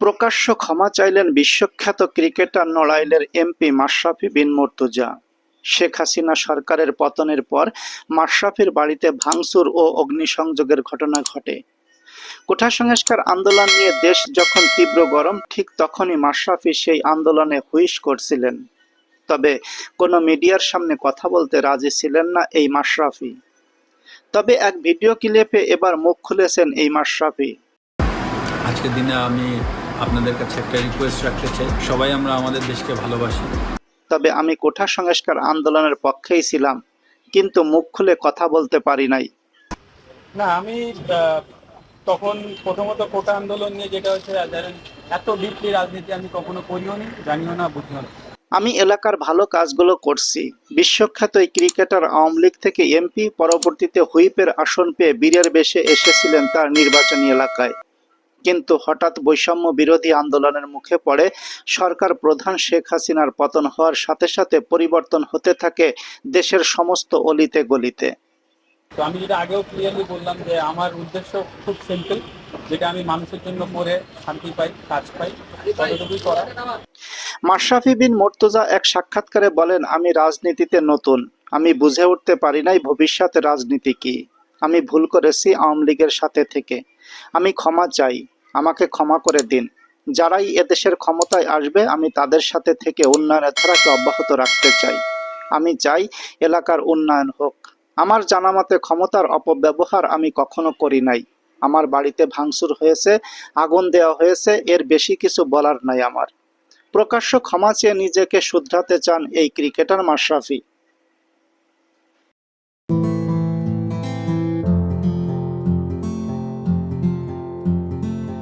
প্রকাশ্য ক্ষমা চাইলেন বিশ্বখ্যাত ক্রিকেটার নড়াইলের এমপি মাশরাফি বিন মুর্তজা। শেখ হাসিনা সরকারের পতনের পর মাশরাফির বাড়িতে ভাঙচুর ও অগ্নিসংযোগের ঘটনা ঘটে। কোঠা সংস্কার আন্দোলন নিয়ে দেশ যখন তীব্র গরম, ঠিক তখনই মাশরাফি সেই আন্দোলনে হুইশ করছিলেন। তবে কোনো মিডিয়ার সামনে কথা বলতে রাজি ছিলেন না এই মাশরাফি। তবে এক ভিডিও ক্লিপে এবার মুখ খুলেছেন এই মাশরাফি। আজকের দিনে আমি আপনাদের কাছে একটা রিকোয়েস্ট রাখতে চাই। সবাই আমরা আমাদের দেশকে ভালোবাসি। তবে আমি কোঠা সংস্কার আন্দোলনের পক্ষেই ছিলাম কিন্তু মুখ খুলে কথা বলতে পারি নাই। না আমি আহ, তখন প্রথমত কোটা আন্দোলন নিয়ে যেটা হচ্ছে এত ডিপলি রাজনীতি আমি কখনো করিও নি জানিও না বুঝিও না। আমি এলাকার ভালো কাজগুলো করছি। বিশ্বখ্যাত এই ক্রিকেটার আওয়ামী লীগ থেকে এমপি পরবর্তীতে হুইপের আসন পেয়ে বীরের বেশে এসেছিলেন তার নির্বাচনী এলাকায়। কিন্তু হঠাৎ বৈষম্য বিরোধী আন্দোলনের মুখে পড়ে সরকার প্রধান শেখ হাসিনার পতন হওয়ার সাথে সাথে পরিবর্তন হতে থাকে দেশের সমস্ত অলিতে গলিতে। তো আমি যেটা আগেও ক্লিয়ারলি বললাম যে আমার উদ্দেশ্য খুব সিম্পল যেটা আমি মানুষের জন্য করে শান্তি পাই কাজ পাই ততটুকুই করা। মাশরাফি বিন মোর্তজা এক সাক্ষাৎকারে বলেন আমি রাজনীতিতে নতুন আমি বুঝে উঠতে পারি নাই ভবিষ্যৎ রাজনীতি কি। আমি ভুল করেছি আওয়ামী লীগের সাথে থেকে। আমি ক্ষমা চাই আমাকে ক্ষমা করে দিন। যারাই এদেশের ক্ষমতায় আসবে, আমি তাদের সাথে থেকে উন্নয়নের ধারাকে অব্যাহত রাখতে চাই। আমি চাই এলাকার উন্নয়ন হোক। আমার জানামতে ক্ষমতার অপব্যবহার আমি কখনো করি নাই। আমার বাড়িতে ভাঙচুর হয়েছে, আগুন দেওয়া হয়েছে, এর বেশি কিছু বলার নাই আমার। প্রকাশ্য ক্ষমা চেয়ে নিজেকে শুধরাতে চান এই ক্রিকেটার মাশরাফি।